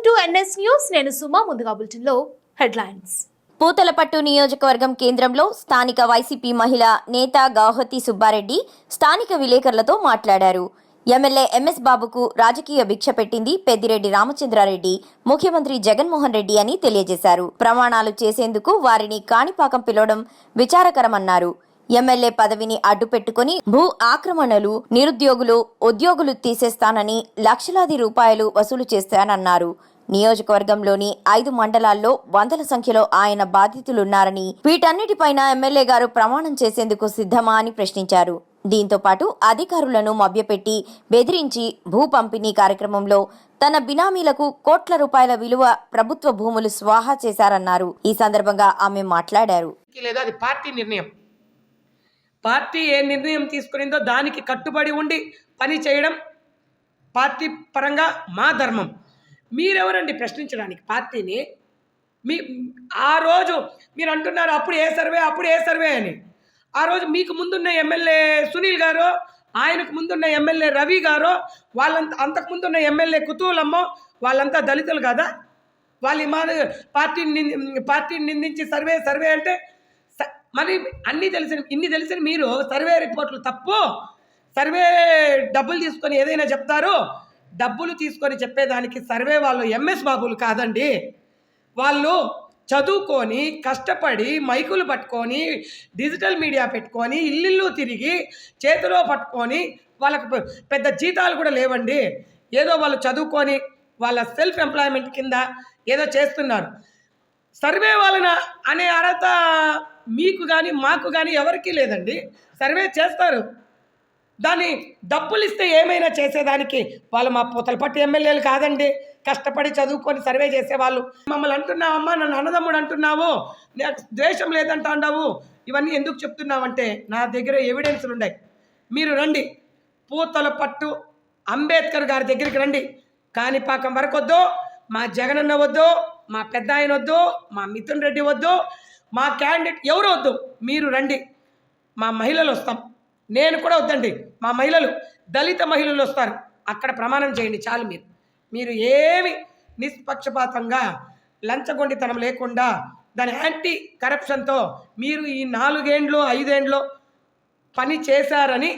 Welcome to NS news నేను సుమా ముందుగా బులెటిన్లో హెడ్లైన్స్. పూతలపట్టు నియోజకవర్గం కేంద్రంలో స్థానిక వైసీపీ మహిళ నేత గాహతి సుబ్బారెడ్డి స్థానిక విలేకరులతో మాట్లాడారు. ఎమ్మెల్యే ఎంఎస్ బాబుకు రాజకీయ భిక్ష పెట్టింది పెద్దిరెడ్డి రామచంద్రారెడ్డి ముఖ్యమంత్రి జగన్మోహన్ రెడ్డి అని తెలియజేశారు. ప్రమాణాలు చేసేందుకు వారిని కాణిపాకం పిలవడం విచారకరమన్నారు. ఎమ్మెల్యే పదవిని అడ్డుపెట్టుకుని భూ ఆక్రమణలు నిరుద్యోగులు ఉద్యోగులు తీసేస్తానని లక్షలాది రూపాయలు వసూలు చేస్తానన్నారు. నియోజకవర్గంలోని ఐదు మండలాల్లో వందల సంఖ్యలో ఆయన బాధితులున్నారని వీటన్నిటిపైన ఎమ్మెల్యే గారు ప్రమాణం చేసేందుకు సిద్ధమా అని ప్రశ్నించారు. దీంతో పాటు అధికారులను మభ్యపెట్టి బెదిరించి భూ పంపిణీ కార్యక్రమంలో తన బినామీలకు కోట్ల రూపాయల విలువ ప్రభుత్వ భూములు స్వాహా చేశారన్నారు. ఈ సందర్భంగా ఆమె మాట్లాడారు. అది పార్టీ నిర్ణయం? పార్టీ ఏ నిర్ణయం తీసుకునిందో దానికి కట్టుబడి ఉండి పని చేయడం పార్టీ పరంగా మా ధర్మం. మీరెవరండి ప్రశ్నించడానికి? పార్టీని? మీ ఆ రోజు మీరు అంటున్నారు అప్పుడు ఏ సర్వే అప్పుడు ఏ సర్వే అని. ఆ రోజు మీకు ముందున్న ఎమ్మెల్యే సునీల్ గారు ఆయనకు ముందున్న ఎమ్మెల్యే రవి గారు వాళ్ళంత అంతకు ముందున్న ఎమ్మెల్యే కుతూలమ్మో వాళ్ళంతా దళితులు కదా? వాళ్ళు మా పార్టీని నింది- పార్టీని నిందించి సర్వే సర్వే అంటే స- మరి అన్నీ తెలిసిన ఇన్ని తెలిసిన మీరు సర్వే రిపోర్ట్లు తప్పు. సర్వే డబ్బులు తీసుకొని ఏదైనా చెప్తారు. డబ్బులు తీసుకొని చెప్పేదానికి సర్వే వాళ్ళు ఎంఎస్ బాబులు కాదండి. వాళ్ళు చదువుకొని కష్టపడి మైకులు పట్టుకొని డిజిటల్ మీడియా పెట్టుకొని ఇల్లు తిరిగి చేతిలో పట్టుకొని వాళ్ళకు పెద్ద జీతాలు కూడా లేవండి. ఏదో వాళ్ళు చదువుకొని వాళ్ళ సెల్ఫ్ ఎంప్లాయ్మెంట్ కింద ఏదో చేస్తున్నారు. సర్వే వలన అనే అర్హత మీకు కానీ మాకు కానీ ఎవరికీ లేదండి. సర్వే చేస్తారు. దాన్ని డబ్బులు ఇస్తే ఏమైనా చేసేదానికి వాళ్ళు మా పూతలపట్టు ఎమ్మెల్యేలు కాదండి. కష్టపడి చదువుకొని సర్వే చేసేవాళ్ళు. మమ్మల్ని అంటున్నావమ్మా నన్ను అన్నదమ్ముడు అంటున్నావు. నాకు ద్వేషం లేదంటావు ఇవన్నీ ఎందుకు చెప్తున్నావంటే నా దగ్గర ఎవిడెన్స్లు ఉన్నాయి. మీరు రండి. పూతల పట్టు అంబేద్కర్ గారి దగ్గరికి రండి. కాణిపాకం వరకు వద్దు మా జగనన్న వద్దు మా పెద్ద ఆయన వద్దు మా మిథున్ రెడ్డి వద్దు మా క్యాండిడేట్ ఎవరు వద్దు మీరు రండి. మా మహిళలు వస్తాం. నేను కూడా వద్దండి. మా మహిళలు దళిత మహిళలు వస్తారు. అక్కడ ప్రమాణం చేయండి చాలు మీరు. మీరు ఏమి నిష్పక్షపాతంగా లంచగొండితనం లేకుండా దాని యాంటీ కరప్షన్తో మీరు ఈ నాలుగేండ్లు ఐదేండ్లు పని చేశారని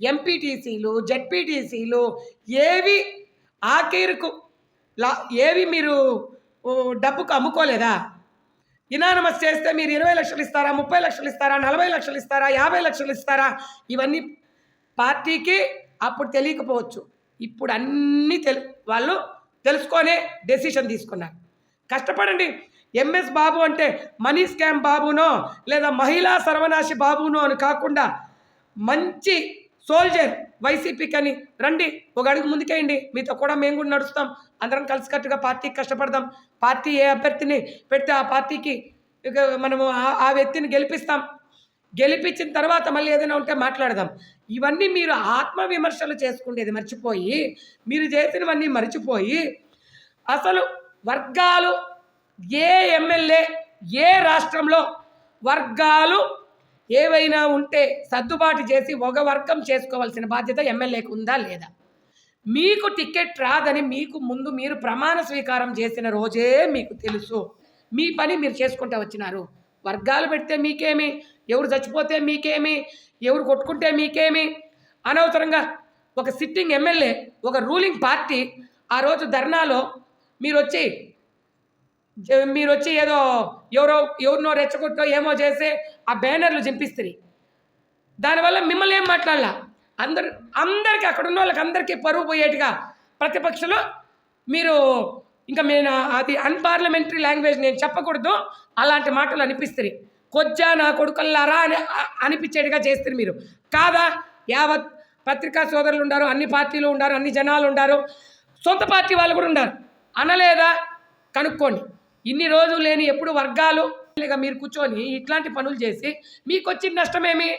ఎంపీటీసీలు జెడ్పీటీసీలు ఏవి ఆఖీరుకు లా ఏవి మీరు డబ్బుకు అమ్ముకోలేదా? ఇనానమస్ చేస్తే మీరు ఇరవై లక్షలు ఇస్తారా ముప్పై లక్షలు ఇస్తారా నలభై లక్షలు ఇస్తారా యాభై లక్షలు ఇస్తారా? ఇవన్నీ పార్టీకి అప్పుడు తెలియకపోవచ్చు. ఇప్పుడు అన్నీ తెలు వాళ్ళు తెలుసుకొనే డెసిషన్ తీసుకున్నారు. కష్టపడండి. ఎంఎస్ బాబు అంటే మనీ స్కామ్ బాబునో లేదా మహిళా సర్వనాశి బాబునో అని కాకుండా మంచి సోల్జర్ వైసీపీకి అని రండి ఒక అడుగు ముందుకేయండి. మీతో కూడా మేము కూడా నడుస్తాం. అందరం కలిసికట్టుగా పార్టీకి కష్టపడదాం. పార్టీ ఏ అభ్యర్థిని పెడితే ఆ పార్టీకి ఇక మనము ఆ- ఆ వ్యక్తిని గెలిపిస్తాం. గెలిపించిన తర్వాత మళ్ళీ ఏదైనా ఉంటే మాట్లాడదాం. ఇవన్నీ మీరు ఆత్మ విమర్శలు చేసుకునేది మర్చిపోయి మీరు చేసినవన్నీ మర్చిపోయి అసలు వర్గాలు ఏ ఎమ్మెల్యే ఏ రాష్ట్రంలో వర్గాలు ఏవైనా ఉంటే సర్దుబాటు చేసి ఒక వర్గం చేసుకోవాల్సిన బాధ్యత ఎమ్మెల్యేకు ఉందా లేదా? మీకు టికెట్ రాదని మీకు ముందు మీరు ప్రమాణ స్వీకారం చేసిన రోజే మీకు తెలుసు. మీ పని మీరు చేసుకుంటూ వచ్చినారు. వర్గాలు పెడితే మీకేమి? ఎవరు చచ్చిపోతే మీకేమి? ఎవరు కొట్టుకుంటే మీకేమి? అనవసరంగా ఒక సిట్టింగ్ ఎమ్మెల్యే ఒక రూలింగ్ పార్టీ ఆ రోజు ధర్నాలో మీరు వచ్చి మీరు వచ్చి ఏదో ఎవరో ఎవరినో రెచ్చగొట్టో ఏమో చేసి ఆ బ్యానర్లు చింపిస్తుంది దానివల్ల మిమ్మల్ని ఏం మాట్లాడాల? అందరు అందరికీ అక్కడ ఉన్న వాళ్ళకి అందరికీ పరువు పోయేట్టుగా ప్రతిపక్షలు మీరు ఇంకా నేను అది అన్పార్లమెంటరీ లాంగ్వేజ్ నేను చెప్పకూడదు అలాంటి మాటలు అనిపిస్తుంది కొజ్జా నా కొడుకల్లారా అని అనిపించేట్టుగా చేస్తారు మీరు. కాదా? యావత్ పత్రికా సోదరులు ఉండారు అన్ని పార్టీలు ఉండారు అన్ని జనాలు ఉండారు సొంత పార్టీ వాళ్ళు కూడా ఉన్నారు అనలేదా? కనుక్కోండి. ఇన్ని రోజులు లేని ఎప్పుడు వర్గాలు లేక మీరు కూర్చొని ఇట్లాంటి పనులు చేసి మీకు వచ్చిన నష్టమేమి?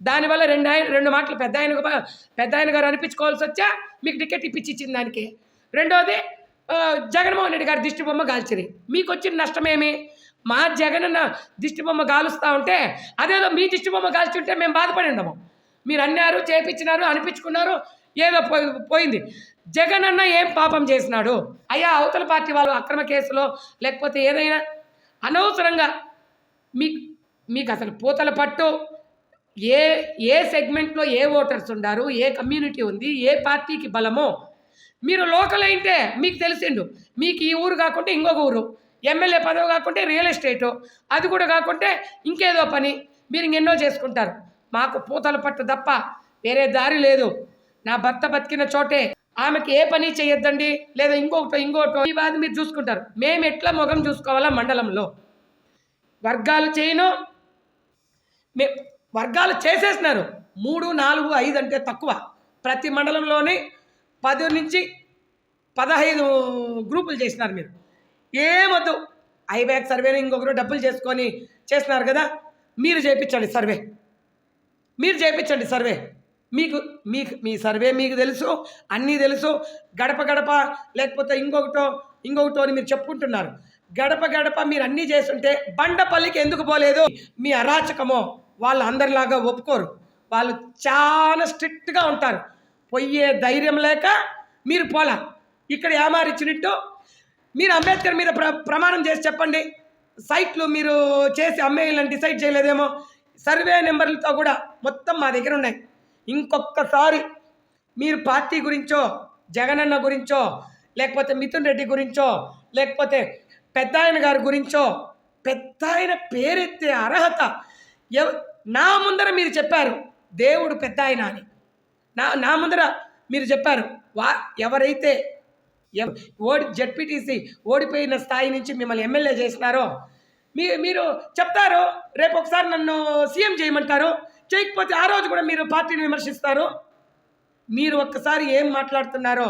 దానివల్ల రెండు ఆయన రెండు మాటలు పెద్ద ఆయన పెద్ద ఆయన గారు అనిపించుకోవాల్సి వచ్చా? మీకు టికెట్ ఇప్పించి ఇచ్చిన దానికి. రెండోది జగన్మోహన్ రెడ్డి గారి దిష్టి బొమ్మ కాల్చిరి మీకు వచ్చిన నష్టమేమి? మా జగనన్న దిష్టి బొమ్మ కాలుస్తూ ఉంటే అదేదో మీ దిష్టి బొమ్మ కాల్చుంటే మేము బాధపడి ఉండము. మీరు అన్నారు చేపించినారు అనిపించుకున్నారు ఏదో పోయి పోయింది. జగన్ అన్న ఏం పాపం చేసినాడు? అయ్యా అవతల పార్టీ వాళ్ళు అక్రమ కేసులో లేకపోతే ఏదైనా అనవసరంగా మీకు మీకు అసలు పూతల పట్టు ఏ ఏ సెగ్మెంట్లో ఏ ఓటర్స్ ఉన్నారు ఏ కమ్యూనిటీ ఉంది? ఏ పార్టీకి బలమో? మీరు లోకల్ అయితే మీకు తెలిసిండు. మీకు ఈ ఊరు కాకుంటే ఇంకొక ఊరు. ఎమ్మెల్యే పదవి కాకుంటే రియల్ ఎస్టేటు. అది కూడా కాకుంటే ఇంకేదో పని. మీరు ఇంకెన్నో చేసుకుంటారు. మాకు పూతల పట్టు తప్ప వేరే దారి లేదు. నా భర్త బతికిన చోటే ఆమెకి ఏ పని చేయొద్దండి? లేదా ఇంకొకటో ఇంకోటో? ఈ బాధ మీరు చూసుకుంటారు. మేము ఎట్లా ముఖం చూసుకోవాలా మండలంలో? వర్గాలు చేయను. మే వర్గాలు చేసేసినారు. మూడు నాలుగు ఐదు అంటే తక్కువ. ప్రతి మండలంలోని పది నుంచి పదహైదు గ్రూపులు చేసినారు మీరు. ఏమొద్దు ఐబ్యాక్ సర్వేని ఇంకొకరు డబ్బులు చేసుకొని చేసినారు కదా. మీరు చేయించండి సర్వే. మీరు చేయించండి సర్వే. మీకు మీకు మీ సర్వే మీకు తెలుసు అన్నీ తెలుసు. గడప గడప లేకపోతే ఇంకొకటో ఇంకొకటో అని మీరు చెప్పుకుంటున్నారు. గడప గడప మీరు అన్నీ చేస్తుంటే బండపల్లికి ఎందుకు పోలేదు? మీ అరాచకమో వాళ్ళు అందరిలాగా ఒప్పుకోరు. వాళ్ళు చాలా స్ట్రిక్ట్గా ఉంటారు. పొయ్యే ధైర్యం లేక మీరు పోలా. ఇక్కడ ఏమారిచ్చినట్టు? మీరు అంబేద్కర్ మీద ప్ర ప్రమాణం చేసి చెప్పండి. సైట్లు మీరు చేసి అమ్మేయాలని డిసైడ్ చేయలేదేమో. సర్వే నెంబర్లతో కూడా మొత్తం మా దగ్గర ఉన్నాయి. ఇంకొకసారి మీరు పార్టీ గురించో జగనన్న గురించో లేకపోతే మిథున్ రెడ్డి గురించో లేకపోతే పెద్ద ఆయన గారి గురించో పెద్ద ఆయన పేరెత్తే అర్హత ఎవ నా ముందర మీరు చెప్పారు దేవుడు పెద్ద ఆయన అని. నా నా ముందర మీరు చెప్పారు వా ఎవరైతే ఓడి జడ్పీటీసీ ఓడిపోయిన స్థాయి నుంచి మిమ్మల్ని ఎమ్మెల్యే చేసినారో మీ మీరు చెప్తారు రేపు ఒకసారి నన్ను సీఎం చేయమంటారు చేయకపోతే ఆ రోజు కూడా మీరు పార్టీని విమర్శిస్తారు. మీరు ఒక్కసారి ఏం మాట్లాడుతున్నారో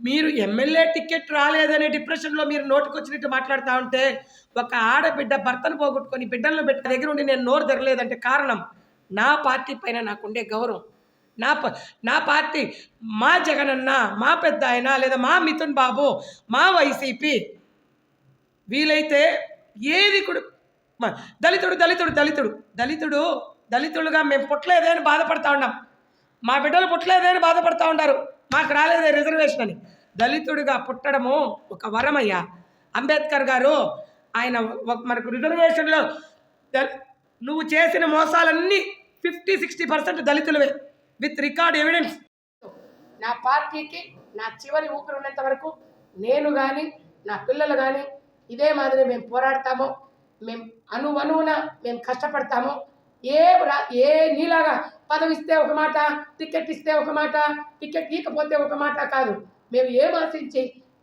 మీరు ఎమ్మెల్యే టికెట్ రాలేదనే డిప్రెషన్లో మీరు నోటుకొచ్చినట్టు మాట్లాడుతూ ఉంటే ఒక ఆడబిడ్డ భర్తను పోగొట్టుకొని బిడ్డలను పెట్టిన దగ్గర ఉండి నేను నోరు తెరలేదంటే కారణం నా పార్టీ పైన నాకుండే గౌరవం. నా ప నా పార్టీ మా జగనన్న మా పెద్ద ఆయన లేదా మా మిథున్ బాబు మా వైసీపీ వీలైతే ఏది కూడా దళితుడు దళితుడు దళితుడు దళితుడు దళితుడుగా మేము పుట్టలేదే అని బాధపడతా ఉన్నాం. మా బిడ్డలు పుట్టలేదే అని బాధపడతా ఉన్నారు. మాకు రాలేదే రిజర్వేషన్ అని. దళితుడిగా పుట్టడము ఒక వరమయ్యా. అంబేద్కర్ గారు ఆయన ఒక మనకు రిజర్వేషన్లో నువ్వు చేసిన మోసాలన్నీ ఫిఫ్టీ సిక్స్టీ పర్సెంట్ దళితులవే. విత్ రికార్డ్ ఎవిడెన్స్ నా పార్టీకి నా చివరి ఊపిరి ఉన్నంత వరకు నేను కానీ నా పిల్లలు కానీ ఇదే మాదిరి మేము పోరాడతాము. మేము అనువనువున మేము కష్టపడతాము. ఏ ఏ నీలాగా పదవిస్తే ఒక మాట టికెట్ ఇస్తే ఒక మాట టికెట్ ఇకపోతే ఒక మాట కాదు. మేము ఏం ఆశించి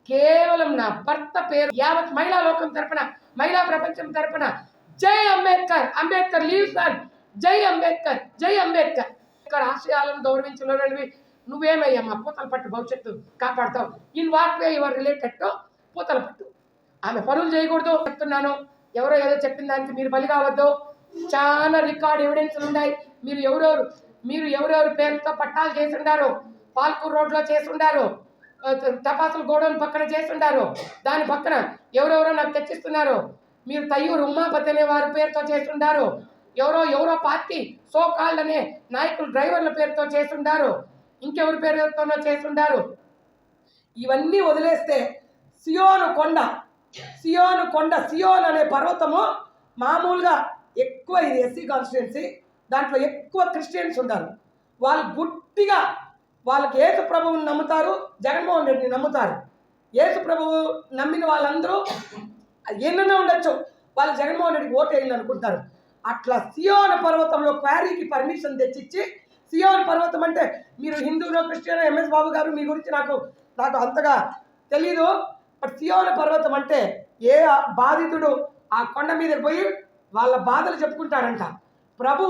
కేవలం నా భర్త పేరు యావత్ మహిళా లోకం తరపున మహిళా ప్రపంచం తరపున జై అంబేద్కర్ అంబేద్కర్ లీవ్స్ ఆన్ జై అంబేద్కర్ జై అంబేద్కర్. ఇక్కడ ఆశయాలను గౌరవించలేనివి నువ్వేమయ్యా మా పూతల పట్టు భవిష్యత్తు కాపాడతావు. In what way your related to Puthalapattu. ఆమె పనులు చేయకూడదు చెప్తున్నాను. ఎవరో ఏదో చెప్పిన దానికి మీరు బలి కావద్దు. చాలా రికార్డ్ ఎవిడెన్స్లు ఉన్నాయి. మీరు ఎవరెవరు మీరు ఎవరెవరు పేరుతో పట్టాలు చేసి ఉండారు పాల్కూర్ రోడ్లో చేసి ఉండారు గోడౌన్ పక్కన చేసిండారు దాని పక్కన ఎవరెవరో నాకు తెచ్చిస్తున్నారు మీరు తయ్యూరు ఉమాపతి అనే వారి పేరుతో చేస్తుండారు ఎవరో ఎవరో పార్టీ సో కాల్డ్ అనే నాయకులు డ్రైవర్ల పేరుతో చేస్తుండారు ఇంకెవరి పేరుతోనో చేస్తుండారు ఇవన్నీ వదిలేస్తే సియోను కొండ సియోను కొండ సియోన్ అనే పర్వతము మామూలుగా ఎక్కువ ఇది ఎస్సీ కాన్స్టిట్యున్సీ దాంట్లో ఎక్కువ క్రిస్టియన్స్ ఉన్నారు వాళ్ళు గుట్టిగా వాళ్ళకి ఏసు ప్రభువుని నమ్ముతారు జగన్మోహన్ రెడ్డిని నమ్ముతారు. ఏసు ప్రభువు నమ్మిన వాళ్ళందరూ ఎన్నో ఉండొచ్చు. వాళ్ళు జగన్మోహన్ రెడ్డికి ఓటు వేయాలి అనుకుంటారు అట్లా సియోన పర్వతంలో క్వారీకి పర్మిషన్ తెచ్చిచ్చి సియోన పర్వతం అంటే మీరు హిందువులో క్రిస్టియనో ఎంఎస్ బాబు గారు మీ గురించి నాకు నాకు అంతగా తెలీదు. బట్ సియోన పర్వతం అంటే ఏ బాధితుడు ఆ కొండ మీద పోయి వాళ్ళ బాధలు చెప్పుకుంటారంట. ప్రభు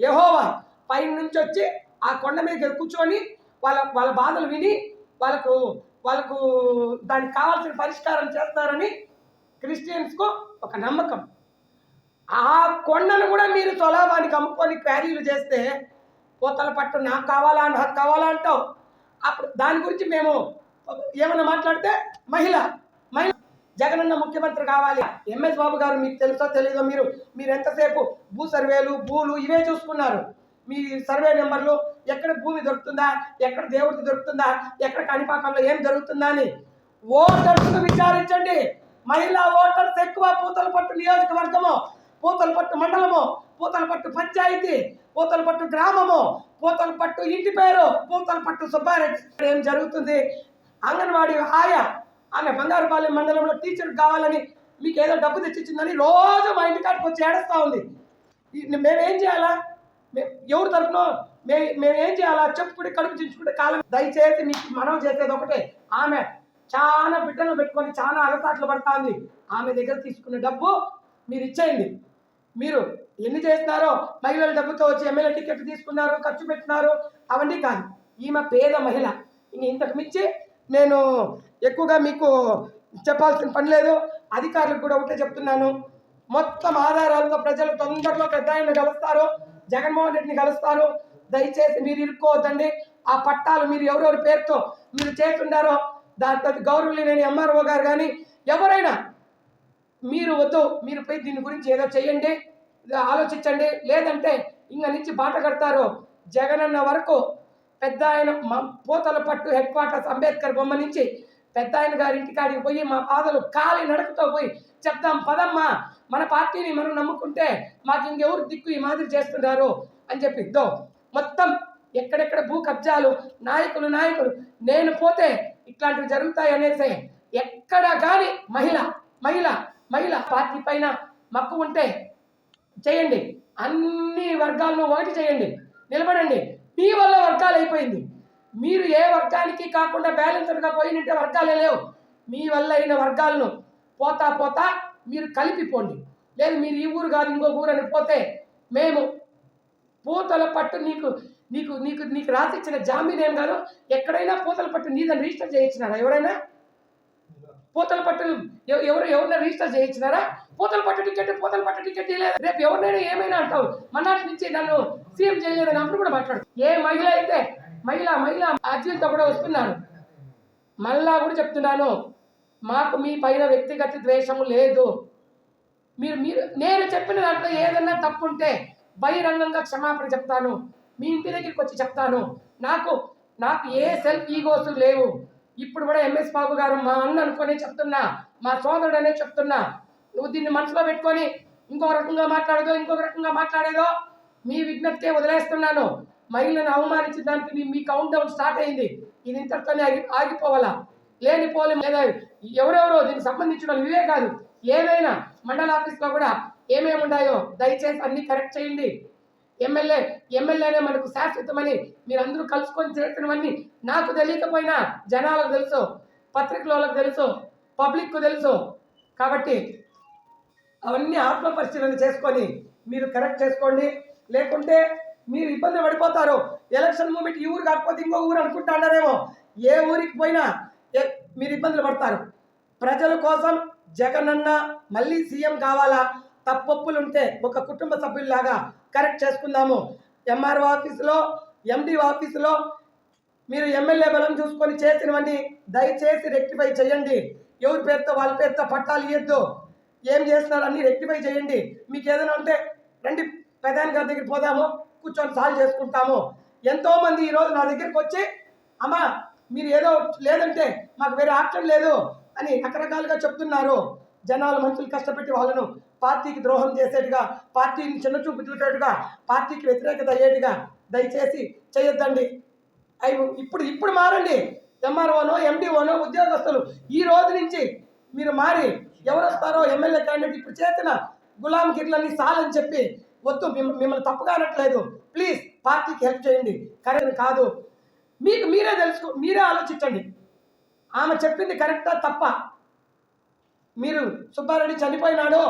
యహోవా పైన నుంచి వచ్చి ఆ కొండ మీద కూర్చొని వాళ్ళ వాళ్ళ బాధలు విని వాళ్ళకు వాళ్ళకు దానికి కావాల్సిన పరిష్కారం చేస్తారని క్రిస్టియన్స్కు ఒక నమ్మకం. ఆ కొండను కూడా మీరు తొలవానికి అమ్ముకొని క్వారీలు చేస్తే పోతల పట్టు నాకు కావాలా నాకు కావాలా అంటావు. అప్పుడు దాని గురించి మేము ఏమన్నా మాట్లాడితే మహిళ జగనన్న ముఖ్యమంత్రి కావాలి. ఎంఎస్ బాబు గారు మీకు తెలుసో తెలీదో మీరు మీరు ఎంతసేపు భూ సర్వేలు భూలు ఇవే చూసుకున్నారు. మీ సర్వే నెంబర్లు ఎక్కడ భూమి దొరుకుతుందా ఎక్కడ దేవుడికి దొరుకుతుందా ఎక్కడ కనిపాకంలో ఏం జరుగుతుందా అని ఓటర్స్ను విచారించండి. మహిళా ఓటర్స్ ఎక్కువ పూతలపట్టు నియోజకవర్గము పూతలపట్టు మండలము పూతలపట్టు పంచాయతీ పూతలపట్టు గ్రామము పూతలపట్టు ఇంటి పేరు పూతలపట్టు సుబ్బారెడ్డి. ఇక్కడ ఏం జరుగుతుంది? అంగన్వాడీ ఆయా ఆమె బంగారుపాలెం మండలంలో టీచర్ కావాలని మీకు ఏదో డబ్బు తెచ్చిచ్చిందని రోజు మా ఇంటికాడికి వచ్చి ఏడుస్తూ ఉంది. మేమేం చేయాలా? మే- ఎవరు తరపున మే మేమేం చేయాలా? చెప్పుకుంటే కడుపు చించుకుంటే కాలం దయచేసి మీకు మనం చేసేది ఒకటే. ఆమె చాలా బిడ్డలు పెట్టుకొని చాలా అలసాట్లు పడతా ఉంది. ఆమె దగ్గర తీసుకున్న డబ్బు మీరు ఇచ్చేయండి. మీరు ఎన్ని చేస్తున్నారో మహిళల డబ్బుతో వచ్చి ఎమ్మెల్యే టికెట్ తీసుకున్నారు ఖర్చు పెట్టినారు అవన్నీ కాదు. ఈమె పేద మహిళ. ఇంక ఇంతకు మించి నేను ఎక్కువగా మీకు చెప్పాల్సిన పని లేదు. అధికారులకు కూడా ఒకటే చెప్తున్నాను. మొత్తం ఆధారాలతో ప్రజలు తొందరలో పెద్ద ఆయన కలుస్తారు. జగన్మోహన్ రెడ్డిని కలుస్తారు. దయచేసి మీరు ఇరుక్కోవద్దండి. ఆ పట్టాలు మీరు ఎవరెవరి పేరుతో మీరు చేస్తుండారో దాంతో గౌరవలేని ఎంఆర్ఓ గారు కానీ ఎవరైనా మీరు వద్దు మీరు పోయి దీని గురించి ఏదో చేయండి ఆలోచించండి. లేదంటే ఇంక నుంచి బాట కడతారు. జగనన్న వరకు పెద్ద ఆయన మా పూతల పట్టు హెడ్ క్వార్టర్స్ అంబేద్కర్ బొమ్మ నుంచి పెద్ద ఆయన గారి ఇంటికాడికి పోయి మా పాదలు కాలి నడకతో పోయి చెప్తాం పదమ్మా మన పార్టీని మనం నమ్ముకుంటే మాకు ఇంకెవరు దిక్కు ఈ మాదిరి చేస్తున్నారు? అని చెప్పి దో మొత్తం ఎక్కడెక్కడ భూ కబ్జాలు నాయకులు నాయకులు నేను పోతే ఇట్లాంటివి జరుగుతాయి అనేసి ఎక్కడ కానీ మహిళ మహిళ మహిళ పార్టీ పైన మక్కు ఉంటే చేయండి. అన్ని వర్గాలను ఒకటి చేయండి. నిలబడండి. మీ వల్ల వర్గాలు అయిపోయింది. మీరు ఏ వర్గానికి కాకుండా బ్యాలెన్స్డ్గా పోయినట్టే వర్గాలే లేవు. మీ వల్ల అయిన వర్గాలను పోతా పోతా మీరు కలిపిపోండి. లేదు మీరు ఈ ఊరు కాదు ఇంకో ఊరు అని పోతే మేము పూతల పట్టు నీకు నీకు నీకు నీకు రాసిచ్చిన జామీన్ ఏం కాదు ఎక్కడైనా పూతల పట్టు నీదని రిజిస్టర్ చేయించినారా ఎవరైనా? పూతల పట్టులు ఎవ- ఎవరు ఎవరిన రిజిస్టర్ చేయించినారా? పూతల పట్టు టికెట్ పూతల పట్టు టికెట్ లేదు రేపు ఎవరినైనా ఏమైనా అంటావు. మన్నాటి నుంచి నన్ను సీఎం చేయలేదని అప్పుడు కూడా మాట్లాడు. ఏ మహిళ అయితే మహిళ మహిళ అర్జీలతో కూడా వస్తున్నారు మళ్ళా కూడా చెప్తున్నాను. మాకు మీ పైన వ్యక్తిగత ద్వేషము లేదు. మీరు మీరు నేను చెప్పిన దాంట్లో ఏదన్నా తప్పు ఉంటే బహిరంగంగా క్షమాపణ చెప్తాను. మీ ఇంటి దగ్గరికి వచ్చి చెప్తాను. నాకు నాకు ఏ సెల్ఫ్ ఈగోస్ లేవు. ఇప్పుడు కూడా ఎంఎస్ బాబు గారు మా అన్న అనుకొని చెప్తున్నా మా సోదరుడు అనే చెప్తున్నా నువ్వు దీన్ని మనసులో పెట్టుకొని ఇంకో రకంగా మాట్లాడేదో ఇంకొక రకంగా మాట్లాడేదో మీ విజ్ఞప్తే వదిలేస్తున్నాను. మహిళను అవమానించిన దానికి మీ- కౌంట్ డౌన్ స్టార్ట్ అయింది. ఇది ఇంతటితోనే ఆగి ఆగిపోవాలా? లేనిపోలే లేదా ఎవరెవరో దీనికి సంబంధించిన ఇవే కాదు. ఏమైనా మండల ఆఫీస్లో కూడా ఏమేమి ఉన్నాయో దయచేసి అన్ని కరెక్ట్ చేయండి. ఎమ్మెల్యే ఎమ్మెల్యేనే మనకు శాశ్వతమని మీరందరూ కలుసుకొని చేస్తున్నవన్నీ నాకు తెలియకపోయినా జనాలకు తెలుసు పత్రికలకు తెలుసు పబ్లిక్కు తెలుసు. కాబట్టి అవన్నీ ఆత్మపరిశీలన చేసుకొని మీరు కరెక్ట్ చేసుకోండి. లేకుంటే మీరు ఇబ్బంది పడిపోతారు. ఎలక్షన్ మూమెంట్ ఈ ఊరు కాకపోతే ఇంకో ఊరు అనుకుంటున్నారేమో. ఏ ఊరికి పోయినా ఏ- మీరు ఇబ్బందులు పడతారు. ప్రజల కోసం జగనన్న మళ్ళీ సీఎం కావాలా? తప్పొప్పులు ఉంటే ఒక కుటుంబ సభ్యుల్లాగా కరెక్ట్ చేసుకుందాము. ఎంఆర్ఓ ఆఫీసులో ఎండి ఆఫీసులో మీరు ఎమ్మెల్యే బలం చూసుకొని చేసినవన్నీ దయచేసి రెక్టిఫై చేయండి. ఎవరి పేరుతో వాళ్ళ పేరుతో పట్టాలు ఇవ్వద్దు ఏం చేస్తున్నారు అన్నీ రెక్టిఫై చేయండి. మీకు ఏదైనా ఉంటే రండి ప్రధాని గారి దగ్గరికి పోదాము కూర్చొని సాల్వ్ చేసుకుంటాము. ఎంతోమంది ఈరోజు నా దగ్గరికి వచ్చి అమ్మా మీరు ఏదో లేదంటే మాకు వేరే ఆప్షన్ లేదు అని రకరకాలుగా చెప్తున్నారు. జనాలు మనుషులు కష్టపెట్టి వాళ్ళను పార్టీకి ద్రోహం చేసేట్టుగా పార్టీని చిన్నచూపు చూసేట్టుగా పార్టీకి వ్యతిరేకత అయ్యేట్టుగా దయచేసి చేయొద్దండి. అవి ఇప్పుడు ఇప్పుడు మారండి. ఎంఆర్ఓనో ఎండిఓనో ఉద్యోగస్తులు ఈ రోజు నుంచి మీరు మారి ఎవరు వస్తారో ఎమ్మెల్యే క్యాండిడేట్ ఇప్పుడు చేసిన గులాం గిర్లన్నీ సాలని చెప్పి వద్దు మిమ్మల్ని తప్పుగా అనట్లేదు. ప్లీజ్ పార్టీకి హెల్ప్ చేయండి. కరెక్ట్ కాదు. మీకు మీరే తెలుసుకో మీరే ఆలోచించండి. ఆమె చెప్పింది కరెక్టా తప్ప? మీరు సుబ్బారెడ్డి చనిపోయినాడో